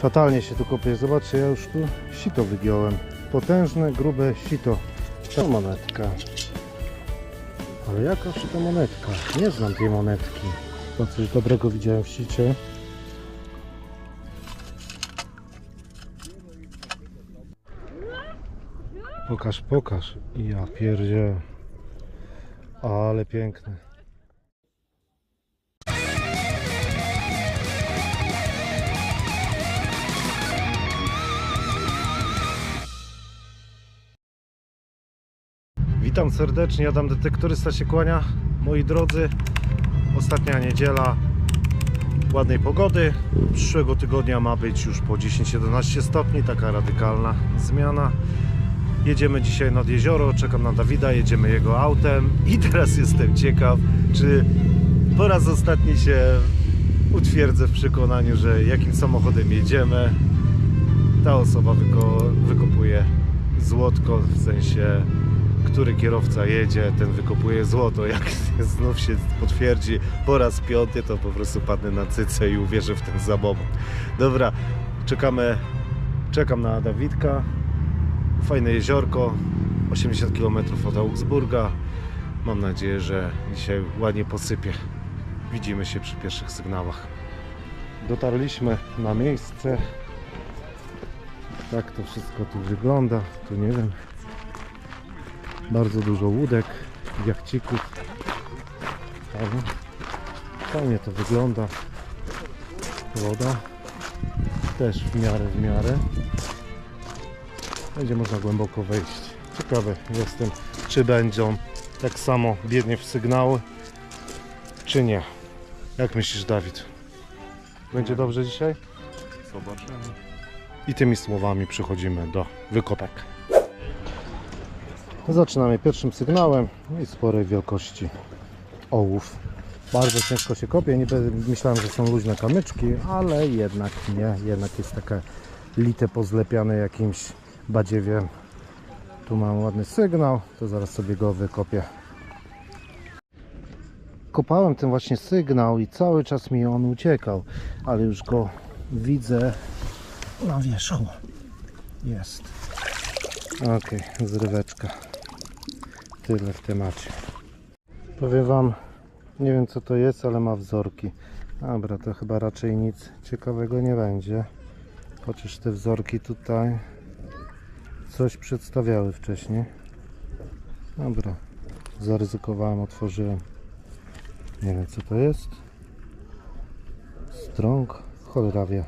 Fatalnie się tu kopie. Zobaczcie, ja już tu sito wygiąłem. Potężne, grube sito. To monetka. Ale jakaż to monetka? Nie znam tej monetki. To coś dobrego widziałem w sicie. Pokaż, pokaż. Ja pierdzie. Ale piękne. Witam serdecznie, Adam Detektorysta się kłania. Moi drodzy, ostatnia niedziela ładnej pogody. Przyszłego tygodnia ma być już po 10-11 stopni, taka radykalna zmiana. Jedziemy dzisiaj nad jezioro, czekam na Dawida, jedziemy jego autem i teraz jestem ciekaw, czy po raz ostatni się utwierdzę w przekonaniu, że jakim samochodem jedziemy. Ta osoba wyko- wykopuje złotko, w sensie który kierowca jedzie, ten wykopuje złoto. Jak znów się potwierdzi po raz piąty, to po prostu padnę na cycę i uwierzę w ten zabobon. Dobra, czekamy, czekam na Dawidka. Fajne jeziorko, 80 km od Augsburga. Mam nadzieję, że dzisiaj ładnie posypie. Widzimy się przy pierwszych sygnałach. Dotarliśmy na miejsce. Tak to wszystko tu wygląda. Tu nie wiem. Bardzo dużo łódek, jachcików. Fajnie. Fajnie to wygląda. Woda też w miarę, w miarę. Będzie można głęboko wejść. Ciekawy jestem, czy będą tak samo biednie w sygnały, czy nie. Jak myślisz, Dawid? Będzie dobrze dzisiaj? Zobaczymy. I tymi słowami przechodzimy do wykopek. Zaczynamy pierwszym sygnałem i sporej wielkości ołów. Bardzo ciężko się kopie, niby myślałem, że są luźne kamyczki, ale jednak nie, jednak jest takie lite pozlepiane jakimś badziewiem. Tu mam ładny sygnał, to zaraz sobie go wykopię. Kopałem ten właśnie sygnał i cały czas mi on uciekał, ale już go widzę na wierzchu. Jest. Okej, zryweczka. Tyle w temacie. Powiem Wam, nie wiem co to jest, ale ma wzorki. Dobra, to chyba raczej nic ciekawego nie będzie. Chociaż te wzorki tutaj coś przedstawiały wcześniej. Dobra, zaryzykowałem, otworzyłem. Nie wiem co to jest. Strąg, cholera wie.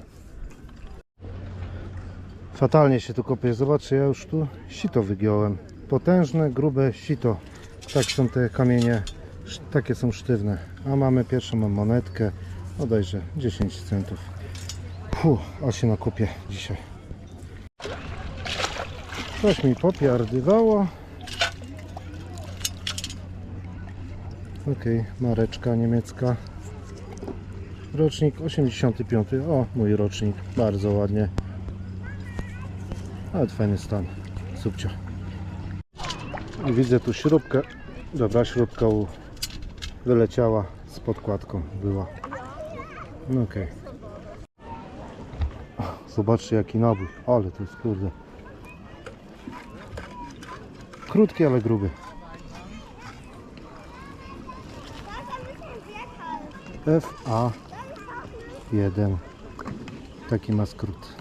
Fatalnie się tu kopie. Zobaczcie, ja już tu sito wygiąłem. Potężne, grube sito. Tak są te kamienie, takie są sztywne. A mamy pierwszą monetkę, bodajże 10 centów. Puh, a się nakopie dzisiaj. Coś mi popiardywało. Okej, mareczka niemiecka. Rocznik 85. O, mój rocznik. Bardzo ładnie. Ale fajny stan. Subcio. Widzę tu śrubkę. Dobra, śrubka u... wyleciała z podkładką. Była. No okej. Zobaczcie jaki nabój. Ale to jest kurde. Krótki, ale gruby. FA1. Taki ma skrót.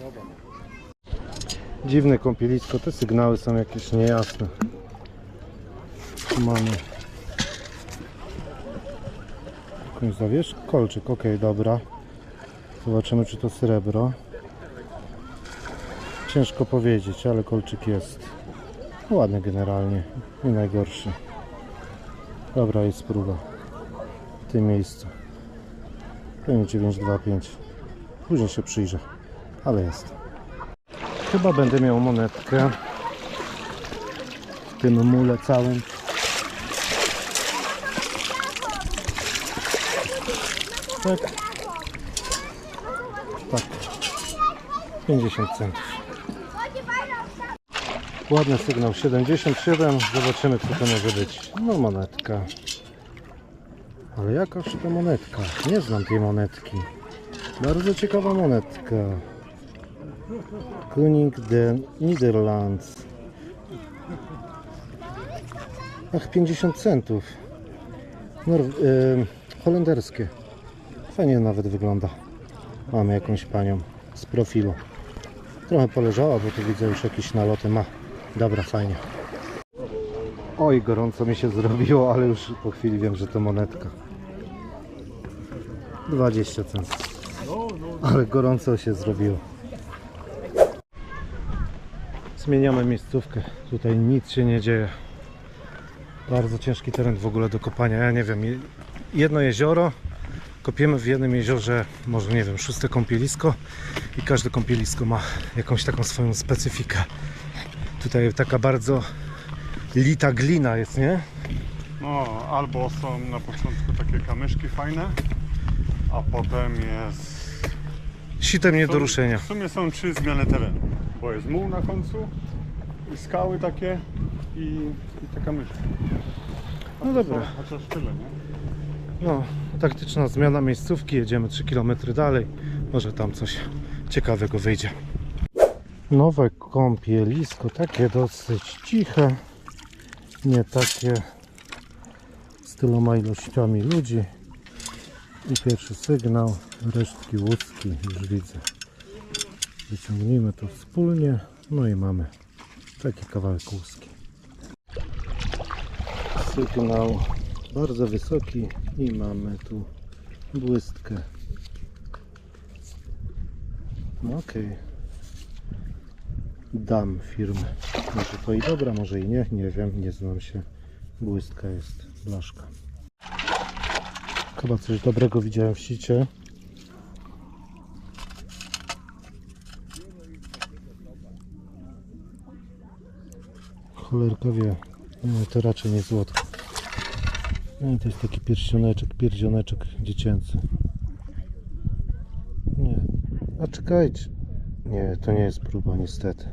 Dziwne kąpielisko, te sygnały są jakieś niejasne. Mamy jakąś zawiesz? Kolczyk, ok, dobra. Zobaczymy czy to srebro. Ciężko powiedzieć, ale kolczyk jest. Ładny generalnie, nie najgorszy. Dobra, jest próba. W tym miejscu. Pewnie 925. Później się przyjrzę, ale jest. Chyba będę miał monetkę w tym mule całym. Tak. Tak. 50 centów. Ładny sygnał 77. Zobaczymy co to może być. No monetka. Ale jakaż to monetka? Nie znam tej monetki. Bardzo ciekawa monetka. Koning de Netherlands. Ach, 50 centów. Nor- y, holenderskie. Fajnie nawet wygląda. Mamy jakąś panią z profilu. Trochę poleżała, bo tu widzę już jakieś naloty ma. Dobra, fajnie. Oj, gorąco mi się zrobiło, ale już po chwili wiem, że to monetka. 20 centów. Ale gorąco się zrobiło. Zmieniamy miejscówkę. Tutaj nic się nie dzieje. Bardzo ciężki teren w ogóle do kopania. Ja nie wiem, je- jedno jezioro. Kopiemy w jednym jeziorze, może nie wiem, szóste kąpielisko i każde kąpielisko ma jakąś taką swoją specyfikę. Tutaj taka bardzo lita glina jest, nie? No, albo są na początku takie kamyszki fajne, a potem jest... Sitem nie do są- ruszenia. W sumie są trzy zmiany terenu, bo jest muł na końcu, i skały takie i, i te kamyszki. No dobra. Chociaż tyle, nie? No, taktyczna zmiana miejscówki, jedziemy 3 km dalej. Może tam coś ciekawego wyjdzie. Nowe kąpielisko, takie dosyć ciche, nie takie z tyloma ilościami ludzi. I pierwszy sygnał, resztki łódzki już widzę. Wyciągnijmy to wspólnie, no i mamy taki kawałek łuski. Sygnał bardzo wysoki i mamy tu błystkę. No okej. Dam firmy. Może to i dobra, może i nie, nie wiem, nie znam się. Błystka jest blaszka. Chyba coś dobrego widziałem w sicie. Cholerka wie. To raczej nie złotko. Nie, to jest taki pierścioneczek, pierścioneczek dziecięcy. Nie. A czekajcie. Nie, to nie jest próba niestety.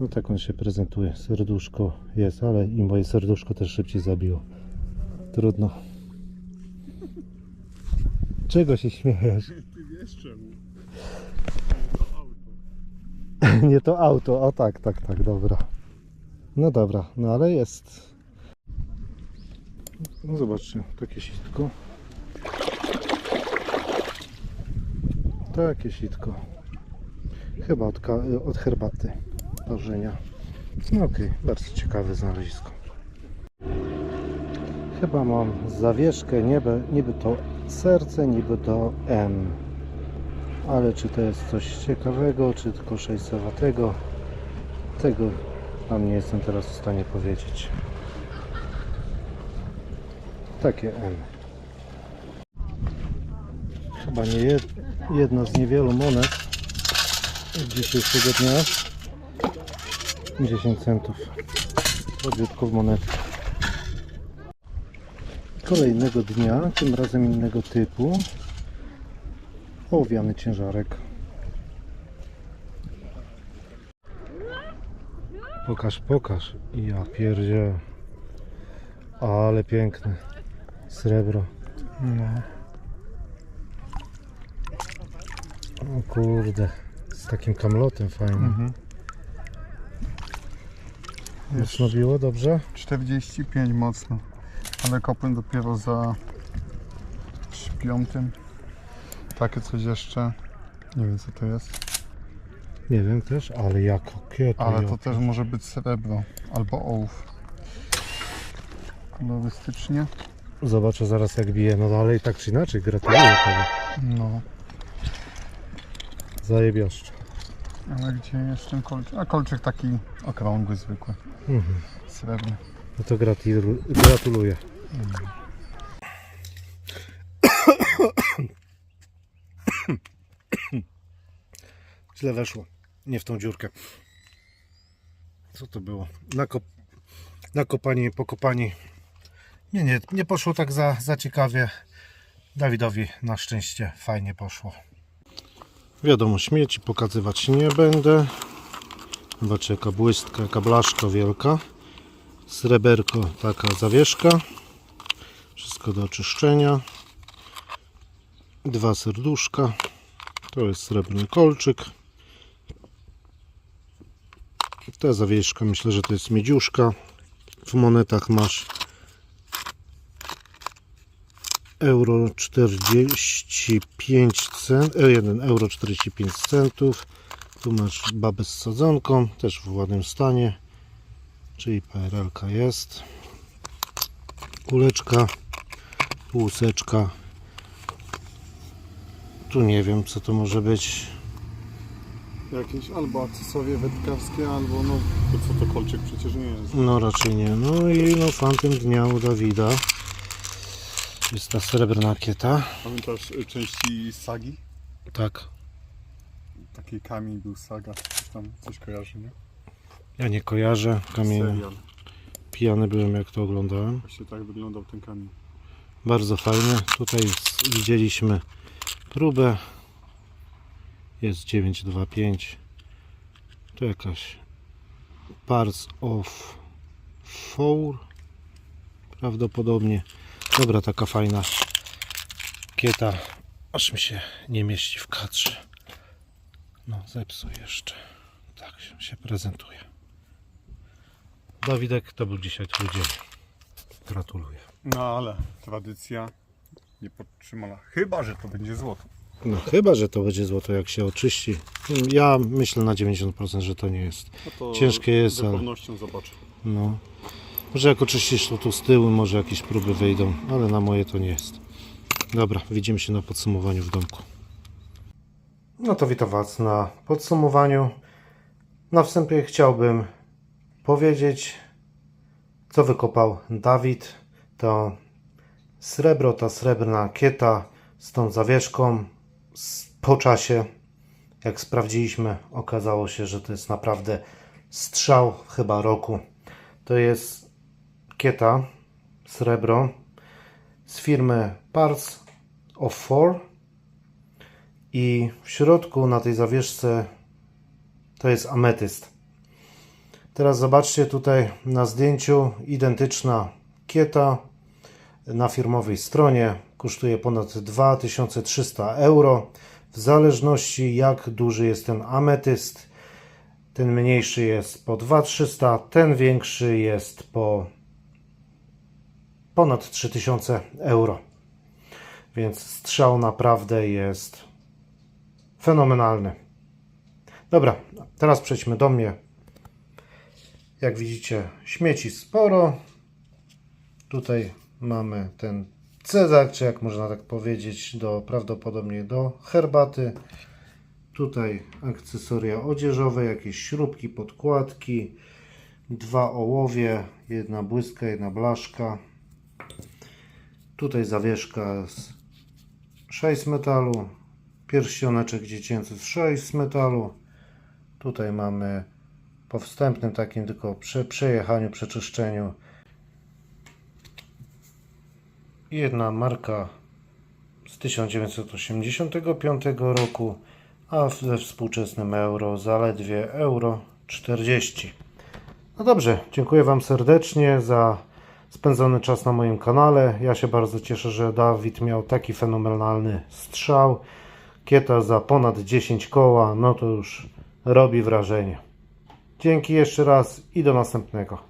No tak on się prezentuje. Serduszko jest, ale i moje serduszko też szybciej zabiło. Trudno. Czego się śmiejesz? Ty wiesz czemu? Nie to auto. O tak, tak, tak, dobra. No dobra, no ale jest. No zobaczcie, takie sitko. Takie sitko. Chyba od, herbaty parzenia. No okej, bardzo ciekawe znalezisko. Chyba mam zawieszkę, niby, niby to serce, niby to M. Ale czy to jest coś ciekawego, czy tylko szejsowatego, tego Wam nie jestem teraz w stanie powiedzieć. Takie M. Chyba nie jed, jedna z niewielu monet dzisiejszego dnia. 10 centów. Chodziutko w monetkę. Kolejnego dnia, tym razem innego typu. Ołowiany ciężarek. Pokaż, pokaż. Ja pierdzie. Ale piękne. Srebro. No. O kurde. Z takim kamlotem fajnym. Mhm. Mocno biło, dobrze? 45 mocno, ale kopłem dopiero za piątym. Takie coś jeszcze, nie wiem co to jest, Nie wiem też, ale jakie to ale to też może być srebro albo ołów. Kolorystycznie. Zobaczę zaraz jak bije. No dalej tak czy inaczej, gratuluję tobie. No, Zajebiaszcz. ale gdzie jest ten kolczyk? A kolczyk taki okrągły, zwykły, Mhm. srebrny. No to gratilu- gratuluję. Źle weszło. Nie w tą dziurkę. Co to było? Nakop... Nakopanie, pokopanie. Nie, nie, nie poszło tak za, za ciekawie. Dawidowi na szczęście fajnie poszło. Wiadomo, śmieci pokazywać nie będę. Zobaczcie jaka błystka, jaka blaszka wielka. Sreberko, taka zawieszka. Wszystko do oczyszczenia. Dwa serduszka. To jest srebrny kolczyk. Ta zawieszka, myślę, że to jest miedziuszka. W monetach masz euro 45 cent, 1 euro 45 centów. Tu masz babę z sadzonką, też w ładnym stanie, czyli PRL jest. Kuleczka, tu łuseczka. Tu nie wiem co to może być. Jakieś albo akcesorie wędkarskie, albo no to co to kolczyk przecież nie jest. No raczej nie. No i no fantem dnia u Dawida. Jest ta srebrna kieta. Pamiętasz y, części sagi? Tak. Taki kamień był saga, coś tam coś kojarzy, nie? Ja nie kojarzę. Kamień. Serial. Pijany byłem jak to oglądałem. Właśnie tak wyglądał ten kamień. Bardzo fajny. Tutaj widzieliśmy próbę. Jest 925. Tu jakaś parts of four. Prawdopodobnie. Dobra, taka fajna kieta. Aż mi się nie mieści w kadrze. No, zepsuł jeszcze. Tak się, się prezentuje. Dawidek, to był dzisiaj twój dzień. Gratuluję. No ale tradycja nie podtrzymana. Chyba, że to będzie złoto. No chyba, że to będzie złoto jak się oczyści. Ja myślę na 90%, że to nie jest. No to Ciężkie jest, Z ale- pewnością zobaczę. No. Może jak oczyścisz to tu z tyłu, może jakieś próby wyjdą, ale na moje to nie jest. Dobra, widzimy się na podsumowaniu w domku. No to witam Was na podsumowaniu. Na wstępie chciałbym powiedzieć, co wykopał Dawid. To srebro, ta srebrna kieta z tą zawieszką. Po czasie, jak sprawdziliśmy, okazało się, że to jest naprawdę strzał chyba roku. To jest kieta srebro z firmy Parts of Four. I w środku na tej zawieszce to jest ametyst. Teraz zobaczcie tutaj na zdjęciu identyczna kieta na firmowej stronie. Kosztuje ponad 2300 euro. W zależności jak duży jest ten ametyst ten mniejszy jest po 2300, ten większy jest po ponad 3000 euro. Więc strzał naprawdę jest fenomenalny. Dobra, teraz przejdźmy do mnie. Jak widzicie, śmieci sporo. Tutaj mamy ten cezak, czy jak można tak powiedzieć, do prawdopodobnie do herbaty. Tutaj akcesoria odzieżowe, jakieś śrubki, podkładki, dwa ołowie, jedna błyska, jedna blaszka. Tutaj zawieszka z 6 metalu, pierścioneczek dziecięcy z 6 z metalu. Tutaj mamy po wstępnym takim tylko prze, przejechaniu, przeczyszczeniu jedna marka z 1985 roku a we współczesnym euro zaledwie euro 40. No dobrze, dziękuję Wam serdecznie za spędzony czas na moim kanale. Ja się bardzo cieszę, że Dawid miał taki fenomenalny strzał. Kieta za ponad 10 koła, no to już robi wrażenie. Dzięki jeszcze raz i do następnego.